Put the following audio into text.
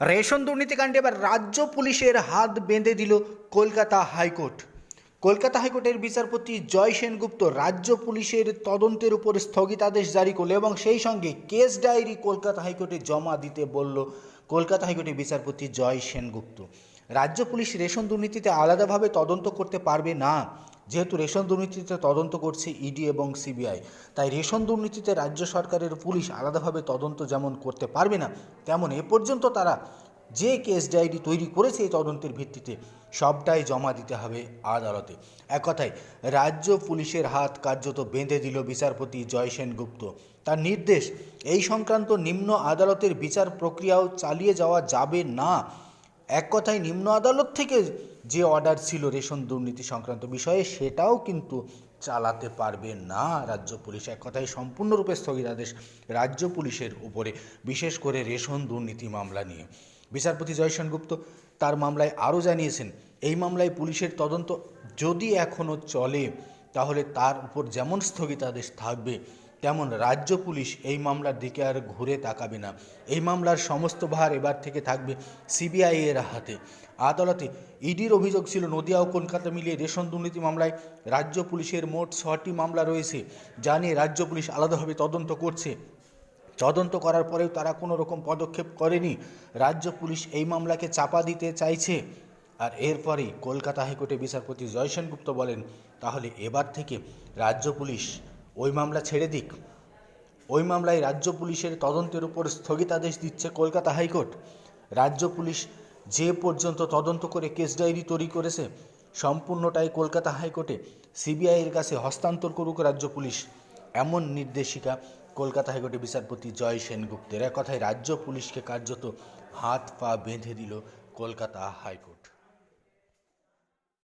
Ration দুর্নীতিকাণ্ডে এবার রাজ্য পুলিশের হাত বেঁধে দিল কলকাতা হাইকোর্ট। কলকাতা হাইকোর্টের বিচারপতি জয় সেনগুপ্ত রাজ্য পুলিশের তদন্তের উপর স্থগিতাদেশ জারি করল এবং সেই সঙ্গে কেস ডায়েরি কলকাতা হাইকোর্টে জমা দিতে বলল কলকাতা হাইকোর্টের বিচারপতি জয় সেনগুপ্ত। রাজ্য পুলিশ রেশন দুর্নীতিতে আলাদাভাবে তদন্ত করতে পারবে না। যেহেতু রেশন দুর্নীতিতে তদন্ত করছে ইডি এবং সিবিআই, তাই রেশন দুর্নীতিতে রাজ্য সরকারের পুলিশ আলাদাভাবে তদন্ত যেমন করতে পারবে না, তেমন এ পর্যন্ত তারা যে কেস ডায়েরি তৈরি করেছে এই তদন্তের ভিত্তিতে সবটাই জমা দিতে হবে আদালতে। এক কথায়, রাজ্য পুলিশের হাত কার্যত বেঁধে দিল বিচারপতি জয় সেনগুপ্ত। তার নির্দেশ, এই সংক্রান্ত নিম্ন আদালতের বিচার প্রক্রিয়াও চালিয়ে যাওয়া যাবে না। এক কথায় নিম্ন আদালত থেকে যে অর্ডার ছিল রেশন দুর্নীতি সংক্রান্ত বিষয়ে, সেটাও কিন্তু চালাতে পারবে না রাজ্য পুলিশ। এক কথায় সম্পূর্ণরূপে স্থগিতাদেশ রাজ্য পুলিশের উপরে, বিশেষ করে রেশন দুর্নীতি মামলা নিয়ে। বিচারপতি জয় সেনগুপ্ত তার মামলায় আরও জানিয়েছেন, এই মামলায় পুলিশের তদন্ত যদি এখনও চলে, তাহলে তার উপর যেমন স্থগিতাদেশ থাকবে তেমন রাজ্য পুলিশ এই মামলার দিকে আর ঘুরে তাকাবে না। এই মামলার সমস্ত ভার এবার থেকে থাকবে সিবিআই এর হাতে। আদালতে ইডির অভিযোগ ছিল, নদিয়া ও কলকাতা মিলিয়ে রেশন দুর্নীতি মামলায় রাজ্য পুলিশের মোট ছটি মামলা রয়েছে। যা নিয়ে রাজ্য পুলিশ আলাদাভাবে তদন্ত করছে। তদন্ত করার পরেও তারা কোনো রকম পদক্ষেপ করেনি। রাজ্য পুলিশ এই মামলাকে চাপা দিতে চাইছে। আর এরপরেই কলকাতা হাইকোর্টে বিচারপতি জয় সেনগুপ্ত বলেন, তাহলে এবার থেকে রাজ্য পুলিশ ওই মামলা ছেড়ে দিক। ওই মামলায় রাজ্য পুলিশের তদন্তের উপর স্থগিতাদেশ দিচ্ছে কলকাতা হাইকোর্ট। রাজ্য পুলিশ যে পর্যন্ত তদন্ত করে কেস ডায়েরি তৈরি করেছে, সম্পূর্ণটাই কলকাতা হাইকোর্টে সিবিআইয়ের কাছে হস্তান্তর করুক রাজ্য পুলিশ, এমন নির্দেশিকা কলকাতা হাইকোর্টে বিচারপতি জয় সেনগুপ্তের। কথায় রাজ্য পুলিশকে কার্যত হাত পা বেঁধে দিল কলকাতা হাইকোর্ট।